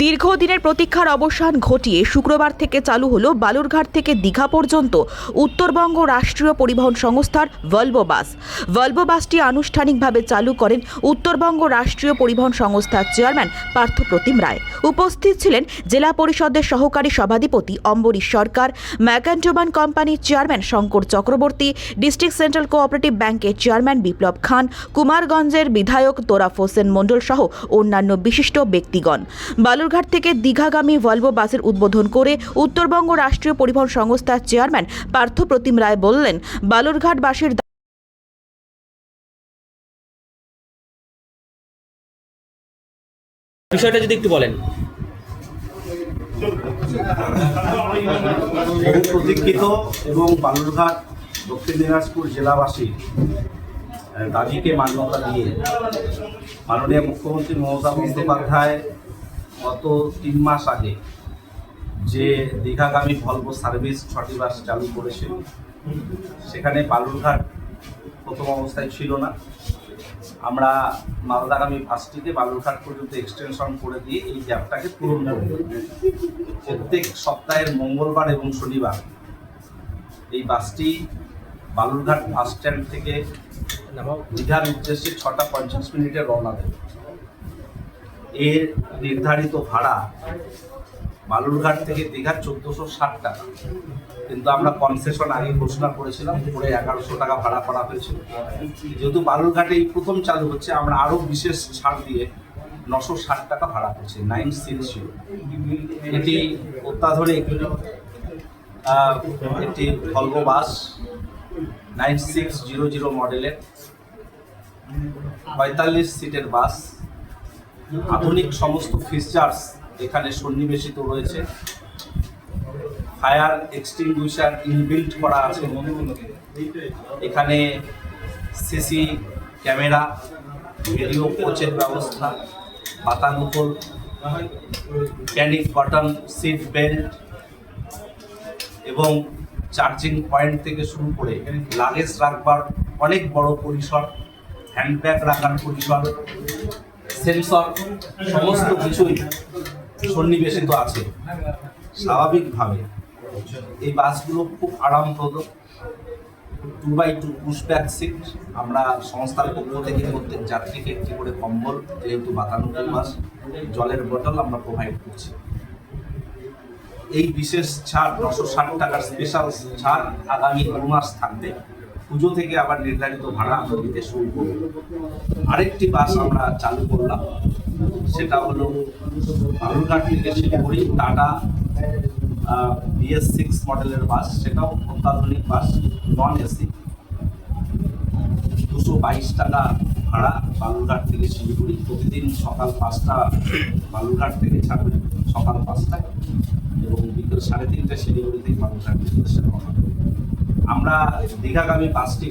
দীর্ঘদিনের প্রতীক্ষার অবসান ঘটিয়ে শুক্রবার থেকে চালু হলো বালুরঘাট থেকে দীঘা পর্যন্ত উত্তরবঙ্গ রাষ্ট্রীয় পরিবহন সংস্থার ভলভো বাস। ভলভো বাসটি আনুষ্ঠানিকভাবে চালু করেন উত্তরবঙ্গ রাষ্ট্রীয় পরিবহন সংস্থার চেয়ারম্যান পার্থপ্রতিম রায়। উপস্থিত ছিলেন জেলা পরিষদের সহকারী সভাধিপতি অম্বরীশ সরকার ম্যাকান্টোবান কোম্পানির chairman Shankar Chakraborty, district central cooperative ব্যাংকের চেয়ারম্যান বিপ্লব খান, কুমারগঞ্জের বিধায়ক তোরাফ হোসেন মণ্ডল সহ অন্যান্য বিশিষ্ট ব্যক্তিগণ। বালুরঘাট থেকে দীঘাগামী ভলভো বাসের উদ্বোধন করে উত্তরবঙ্গ রাষ্ট্রীয় পরিবহন সংস্থার চেয়ারম্যান পার্থ প্রতিম রায় বললেন বালুরঘাটবাসীর বিষয়টা যদি একটু বলেন। বহু প্রতীক্ষিত এবং বালুরঘাট দক্ষিণ দিনাজপুর জেলাবাসী দাবিকে মান্যতা দিয়ে মাননীয় মুখ্যমন্ত্রী মমতা বন্দ্যোপাধ্যায় গত তিন মাস আগে যে দীঘাগামী ভলভো সার্ভিস ছটি বাস চালু করেছে সেখানে বালুরঘাট প্রথম অবস্থায় ছিল না। আমরা মালদাগামী বাসটিকে বালুরঘাট পর্যন্ত এক্সটেনশন করে দিয়ে এই গ্যাপটাকে পূরণ করে প্রত্যেক সপ্তাহের মঙ্গলবার এবং শনিবার এই বাসটি বালুরঘাট বাস স্ট্যান্ড থেকে দীঘার উদ্দেশ্যে ছটা পঞ্চাশ মিনিটে রওনা দেবে এর নির্ধারিত ভাড়া বালুরঘাট থেকে দীঘার চোদ্দোশো ষাট টাকা। কিন্তু আমরা কনসেশন আগে ঘোষণা করেছিলাম, করে এগারোশো টাকা ভাড়া করা হয়েছিল। যেহেতু বালুরঘাটে এই প্রথম চালু হচ্ছে, আমরা আরও বিশেষ ছাড় দিয়ে নশো ষাট টাকা ভাড়া করছি নাইন সিক্স ছিল এটি অত্যাধুনিক। একটি Volvo bus nine six zero zero মডেলের পঁয়তাল্লিশ সিটের বাস আধুনিক সমস্ত ফিচার্স এখানে সন্নিবেশিত রয়েছে। ফায়ার এক্সটিংগুইশার ইনবিল্ট করা আছে এখানে সিসি ক্যামেরা ভিডিও কোচের ব্যবস্থা বাতানুকূল প্যানিক বাটন সিট বেল্ট এবং চার্জিং পয়েন্ট থেকে শুরু করে লাগেজ রাখবার অনেক বড় পরিসর হ্যান্ডব্যাগ রাখার পরিসর সেন্সর, সমস্ত কিছুই সন্নিবেশিত আছে, স্বাভাবিকভাবে। এই বাসগুলো খুব আরামপ্রদ। Two by two pushback seat আমরা সংস্থার পক্ষ থেকে প্রত্যেক যাত্রীকে একটি করে কম্বল, যেহেতু বাতানুকূল বাস, জলের বোতল আমরা প্রোভাইড করছি। এই বিশেষ ছাড়, নশো ষাট টাকার স্পেশাল ছাড় আগামী দু মাস থাকবে। পুজো থেকে আবার নির্ধারিত ভাড়া আমরা দিতে শুরু করব আরেকটি বাস আমরা চালু করলাম, সেটা হলো বালুরঘাট থেকে শিলিগুড়ি টাটা বিএস সিক্স মডেলের বাস, সেটাও অত্যাধুনিক বাস, নন এসি দুশো বাইশ টাকা ভাড়া বালুরঘাট থেকে শিলিগুড়ি, প্রতিদিন সকাল পাঁচটা বালুরঘাট থেকে ছাড়বে সকাল পাঁচটায় এবং বিকেল সাড়ে তিনটে শিলিগুড়ি থেকে বালুরঘাট থেকে। আমরা দীঘাগামী বাসটি